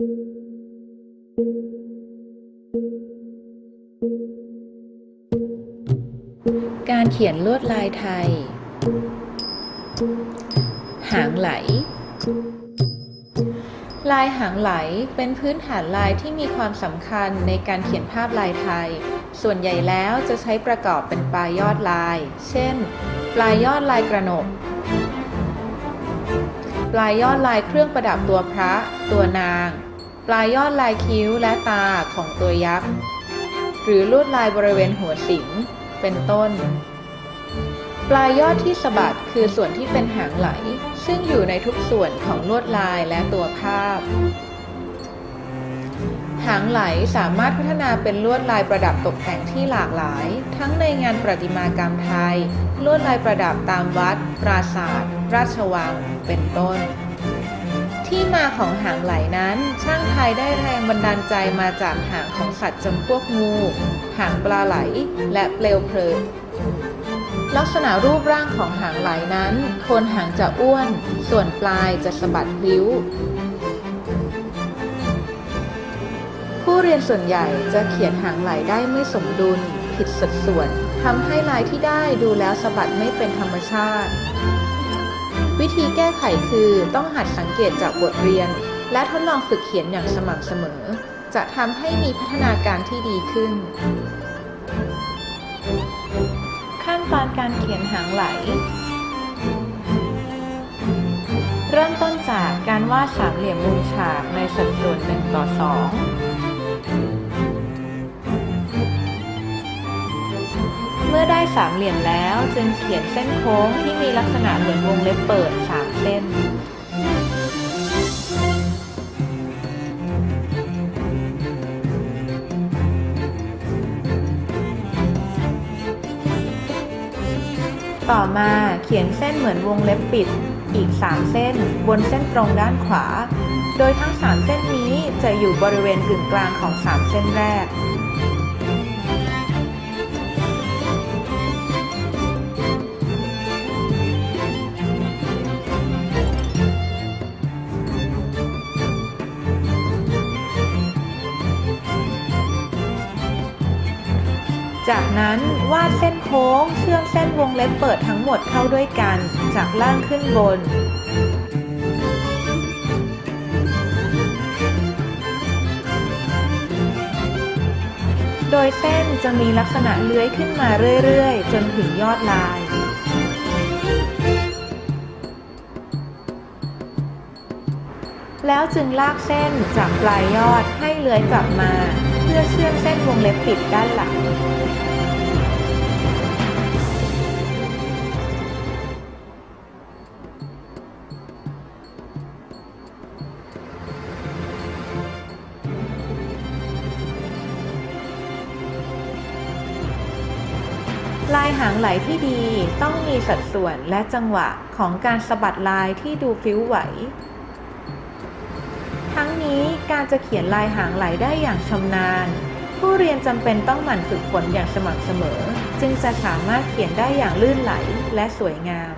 การเขียนลวดลายไทย หางไหล ลายหางไหลเป็นพื้นฐานลายที่มีความสำคัญในการเขียนภาพลายไทย ส่วนใหญ่แล้วจะใช้ประกอบเป็นปลายยอดลาย เช่น ปลายยอดลายกระหนก ปลายยอดลายเครื่องประดับตัวพระ ตัวนาง ลายยอดลายคิ้วและตาของตัวยักษ์ หรือลวดลายบริเวณหัวสิง เป็นต้น ปลายยอดที่สะบัดคือส่วนที่เป็นหางไหล ซึ่งอยู่ในทุกส่วนของลวดลายและตัวภาพ หางไหลสามารถพัฒนาเป็นลวดลายประดับตกแต่งที่หลากหลาย ทั้งในงานประติมากรรมไทย ลวดลายประดับตามวัด ปราสาท ราชวัง เป็นต้น ที่มาของหางไหลนั้น ช่างไทยได้แรงบันดาลใจมาจากหางของสัตว์จำพวกงู หางปลาไหล และเปลวเพลิงลักษณะรูปร่างของหางไหลนั้น โคนหางจะอ้วน ส่วนปลายจะสะบัดพลิ้ว ผู้เรียนส่วนใหญ่จะเขียนหางไหลได้ไม่สมดุล ผิดสัดส่วนทำให้ลายที่ได้ดูแล้วสะบัดไม่เป็นธรรมชาติ วิธีแก้ไขคือต้องหัดสังเกตจากบทเรียน และทดลองฝึกเขียนอย่างสม่ำเสมอ จะทำให้มีพัฒนาการที่ดีขึ้น ขั้นตอนการเขียนหางไหล เริ่มต้นจากการวาดสามเหลี่ยมมุมฉากในสัดส่วน1ต่อ2 ได้สามเหลี่ยมแล้ว จึงเขียนเส้นโค้งที่มีลักษณะเหมือนวงเล็บเปิด3เส้น ต่อมาเขียนเส้นเหมือนวงเล็บปิดอีก 3 เส้น บนเส้นตรงด้านขวา โดยทั้ง 3 เส้นนี้จะอยู่บริเวณกึ่งกลางของ 3 เส้นแรก จากนั้นวาดเส้นโค้งเชื่อมเส้นวงเล็บเปิดทั้งหมดเข้าด้วยกัน จากล่างขึ้นบน โดยเส้นจะมีลักษณะเลื้อยขึ้นมาเรื่อยๆ จนถึงยอดลายแล้วจึงลากเส้นจากปลายยอดให้เลื้อยกลับมา พื่อเชื่อมเส้นวงเล็บปิดด้านหลัง ลายหางไหลที่ดีต้องมีสัดส่วนและจังหวะของการสะบัดลายที่ดูพลิ้วไหว ทั้งนี้การจะเขียนลายหางไหลได้อย่างชำนาญ ผู้เรียนจำเป็นต้องหมั่นฝึกฝนอย่างสม่ำเสมอ จึงจะสามารถเขียนได้อย่างลื่นไหลและสวยงาม